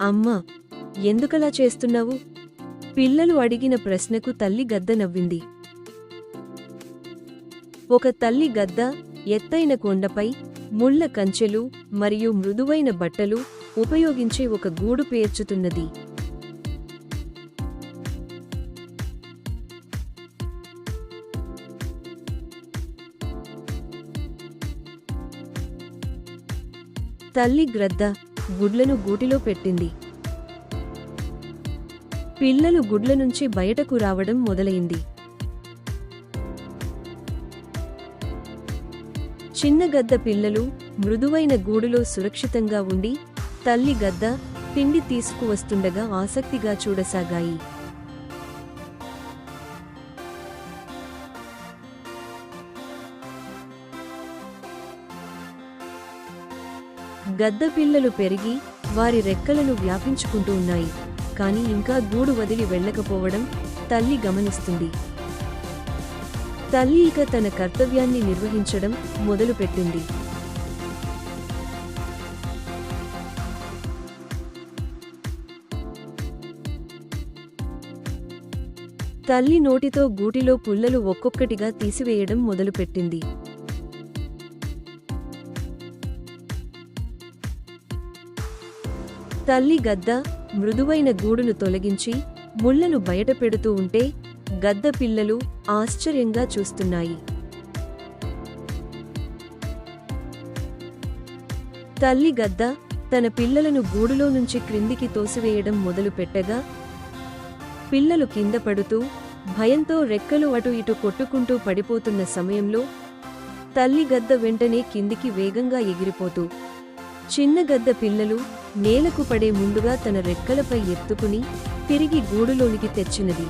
అమ్మా ఎందుకలా చేస్తున్నావు? పిల్లలు అడిగిన ప్రశ్నకు తల్లి గద్ద నవ్వింది. ఒక తల్లి గద్ద ఎత్తైన కొండపై ముళ్ళ కంచెలు మరియు మృదువైన బట్టలు ఉపయోగించే ఒక గూడు పేర్చుతున్నది. తల్లి గ్రద్ద గుడ్లను గూటిలో పెట్టింది. పిల్లలు గుడ్ల నుంచి బయటకు రావడం మొదలైంది. చిన్న గద్ద పిల్లలు మృదువైన గూడులో సురక్షితంగా ఉండి తల్లి గద్ద పిండి తీసుకువస్తుండగా ఆసక్తిగా చూడసాగాయి. గద్ద పిల్లలు పెరిగి వారి రెక్కలను వ్యాపించుకుంటూ ఉన్నాయి. కానీ ఇంకా గూడు వదిలి వెళ్ళకపోవడం తల్లి గమనిస్తుంది. తల్లి ఇక తన కర్తవ్యాన్ని నిర్వహించడం మొదలుపెట్టింది. తల్లి నోటితో గూటిలో పుల్లలు ఒక్కొక్కటిగా తీసివేయడం మొదలుపెట్టింది. తల్లి గద్ద మృదువైన గూడును తొలగించి ముళ్ళను బయట పెడుతూ ఉంటే గద్ద పిల్లలు ఆశ్చర్యంగా చూస్తున్నాయి. తల్లి గద్ద తన పిల్లలను గూడులో నుంచి క్రిందికి తోసివేయడం మొదలుపెట్టగా పిల్లలు కింద పడుతూ భయంతో రెక్కలు అటు ఇటు కొట్టుకుంటూ పడిపోతున్న సమయంలో తల్లి గద్ద వెంటనే కిందికి వేగంగా ఎగిరిపోతూ చిన్న గద్ద పిల్లలు నేలకు పడే ముందుగా తన రెక్కలపై ఎత్తుకుని తిరిగి గూడులోనికి తెచ్చినది.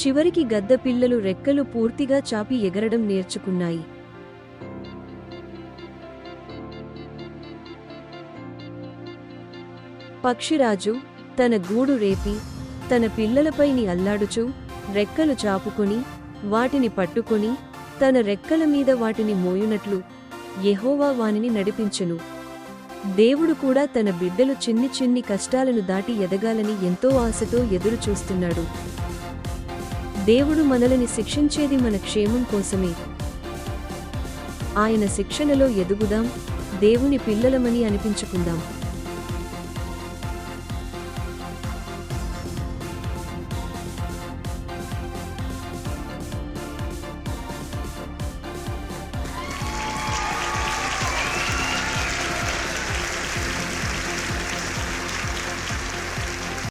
చివరికి గద్ద పిల్లలు రెక్కలు పూర్తిగా చాపి ఎగరడం నేర్చుకున్నాయి. పక్షిరాజు తన గూడు రేపి తన పిల్లలపైని అల్లాడుచూ రెక్కలు చాపుకొని వాటిని పట్టుకొని తన రెక్కల మీద వాటిని మోయునట్లు యెహోవా వానిని నడిపించెను. దేవుడు కూడా తన బిడ్డలు చిన్ని చిన్ని కష్టాలను దాటి ఎదగాలని ఎంతో ఆశతో ఎదురుచూస్తున్నాడు. దేవుడు మనలని శిక్షించేది మన క్షేమం కోసమే. ఆయన శిక్షణలో ఎదుగుదాం దేవుని పిల్లలమని అనిపించుకుందాం.